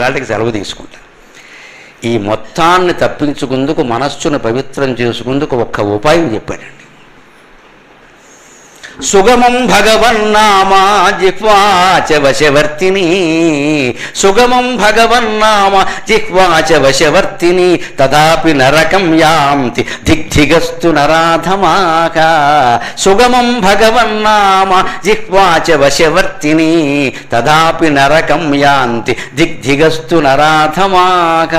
వేళకి సెలవు తీసుకుంటాను ఈ మొత్తాన్ని తప్పించుకుందుకు మనస్సును పవిత్రం చేసుకుందుకు ఒక్క ఉపాయం చెప్పాడండి. సుగమం భగవన్నామా జిహ్వాచ వశవర్తిని సుగమం భగవన్నామ జిహ్వాచ వశవర్తిని తదాపి నరకం యాంతి దిగ్ధిగస్తు నరాధమాక. సుగమం భగవన్నామ జిహ్వాచ వశవర్తిని తదాపి నరకం యాంతి దిగ్ధిగస్తు నరాధమాక.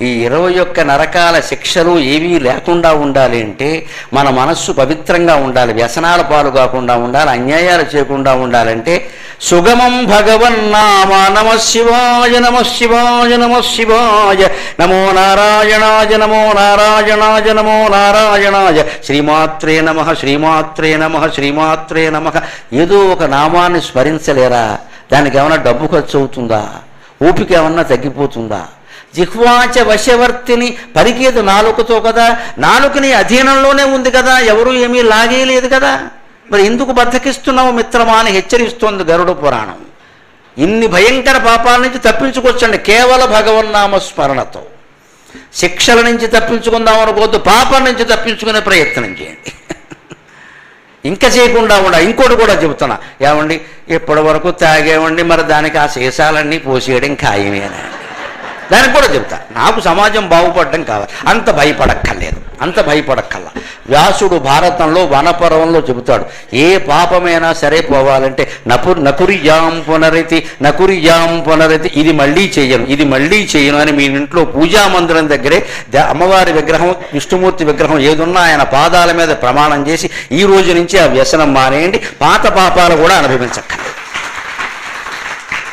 ఈ ఇరవై ఒక్క నరకాల శిక్షలు ఏవీ లేకుండా ఉండాలి అంటే మన మనస్సు పవిత్రంగా ఉండాలి వ్యసనాల పాలు కాకుండా ఉండాలి అన్యాయాలు చేయకుండా ఉండాలంటే సుగమం భగవన్నామ నమ శివాయ నమ శివాయ నమ శివాయ నమో నారాయణాయ నమో నారాయణాయ నమో నారాయణాయ శ్రీమాత్రే నమ శ్రీమాత్రే నమ శ్రీమాత్రే నమ. ఏదో ఒక నామాన్ని స్మరించలేరా? దానికి ఏమైనా డబ్బు ఖర్చు అవుతుందా? ఓపిక ఏమన్నా తగ్గిపోతుందా? జిహ్వాచ వశవర్తిని పరికేదు నాలుకతో కదా. నాలుకని అధీనంలోనే ఉంది కదా. ఎవరు ఏమీ లాగేయలేదు కదా. మరి ఎందుకు బద్దకిస్తున్నావు మిత్రమా అని హెచ్చరిస్తోంది గరుడ పురాణం. ఇన్ని భయంకర పాపాల నుంచి తప్పించుకోవచ్చండి కేవల భగవన్నామ స్మరణతో శిక్షల నుంచి తప్పించుకుందాం అనుకోవద్దు. పాపం నుంచి తప్పించుకునే ప్రయత్నం చేయండి. ఇంకా చేయకుండా ఉండ. ఇంకోటి కూడా చెబుతున్నా. ఏమండి? ఇప్పటి వరకు తాగేవండి. మరి దానికి ఆ శేషాలన్నీ పోసేయడం ఖాయమేనా? దానికి కూడా చెప్తా. నాకు సమాజం బాగుపడడం కావాలి. అంత భయపడక్కర్లేదు. అంత భయపడక్కల్లా వ్యాసుడు భారతంలో వనపర్వంలో చెబుతాడు. ఏ పాపమైనా సరే పోవాలంటే నపు నకురియాం పునరతి నకురియాం పునరతి. ఇది మళ్ళీ చేయను. ఇది మళ్ళీ చేయను అని మీ ఇంట్లో పూజా మందిరం దగ్గరే అమ్మవారి విగ్రహం విష్ణుమూర్తి విగ్రహం ఏదున్నా ఆయన పాదాల మీద ప్రమాణం చేసి ఈ రోజు నుంచి ఆ వ్యసనం మానేయండి. పాత పాపాలు కూడా అనుభవించక్కర్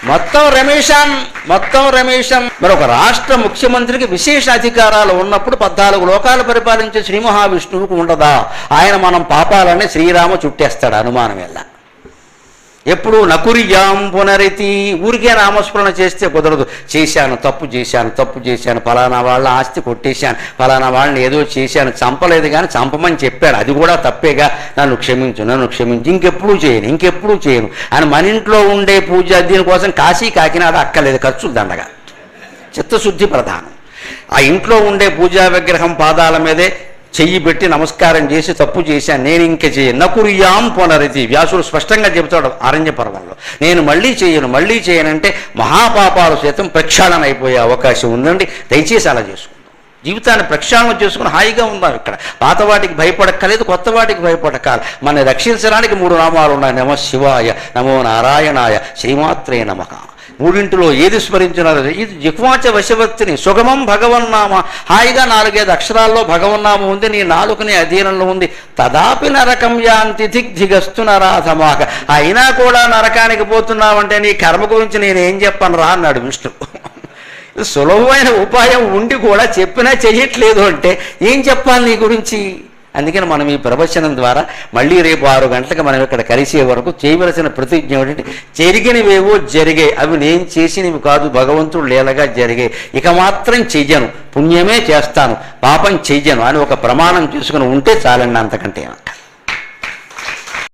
మొత్తం రమేశాన్ మొత్తం రమేశం. మరి ఒక రాష్ట్ర ముఖ్యమంత్రికి విశేష అధికారాలు ఉన్నప్పుడు పద్నాలుగు లోకాలు పరిపాలించే శ్రీ మహావిష్ణువుకు ఉండదా? ఆయన మనం పాపాలని శ్రీరామ చుట్టేస్తాడు అనుమానం ఎలా ఎప్పుడు నకురియాం పునరితి ఊరికే నామస్మరణ చేస్తే కుదరదు. చేశాను తప్పు చేశాను తప్పు చేశాను ఫలానా వాళ్ళ ఆస్తి కొట్టేశాను ఫలానా వాళ్ళని ఏదో చేశాను చంపలేదు కానీ చంపమని చెప్పాను అది కూడా తప్పేగా. నన్ను క్షమించు నన్ను క్షమించు. ఇంకెప్పుడు చేయను ఇంకెప్పుడు చేయను. అని మన ఇంట్లో ఉండే పూజ దీనికోసం కాశీ కాకినాడ అక్కర్లేదు ఖర్చులు దండగా. చిత్తశుద్ధి ప్రధానం. ఆ ఇంట్లో ఉండే పూజా విగ్రహం పాదాల మీదే చెయ్యి పెట్టి నమస్కారం చేసి తప్పు చేశాను నేను ఇంక చేయను. నకురియాం పునరతి. వ్యాసుడు స్పష్టంగా చెబుతాడు అరణ్య పర్వంలో. నేను మళ్ళీ చేయను మళ్ళీ చేయనంటే మహాపాపాలు సైతం ప్రక్షాళన అయిపోయే అవకాశం ఉందండి. దయచేసి అలా చేసుకుందాం. జీవితాన్ని ప్రక్షాళన చేసుకుని హాయిగా ఉందాం ఇక్కడ. పాత వాటికి భయపడక్కలేదు కొత్త వాటికి భయపడకాలి. మన రక్షించడానికి మూడు నామాలు ఉన్నాయి. నమ శివాయ నమో నారాయణాయ శ్రీమాత్రే నమక మూడింటిలో ఏది స్మరించినారో ఇది జిహ్వాచ వశవర్తిని సుగమం భగవన్నామ హాయిగా నాలుగైదు అక్షరాల్లో భగవన్నామ ఉంది నీ నాలుకని అధీనంలో ఉంది. తదాపి నరకం యాంతి దిగ్ధిగస్తు నరాధమాక అయినా కూడా నరకానికి పోతున్నావంటే నీ కర్మ గురించి నేనేం చెప్పను రా అన్నాడు విష్ణువు సులభమైన ఉపాయం ఉండి కూడా చెప్పినా చెయ్యట్లేదు అంటే ఏం చెప్పాలి నీ గురించి? అందుకని మనం ఈ ప్రవచనం ద్వారా మళ్ళీ రేపు ఆరు గంటలకు మనం ఇక్కడ కలిసే వరకు చేయవలసిన ప్రతిజ్ఞ ఏమిటంటే జరిగినవేవో జరిగే అవి నేను చేసినవి కాదు భగవంతుడు లీలగా జరిగే. ఇక మాత్రం చెయ్యను పుణ్యమే చేస్తాను పాపం చెయ్యను అని ఒక ప్రమాణం చేసుకుని ఉంటే చాలండి అంతకంటే.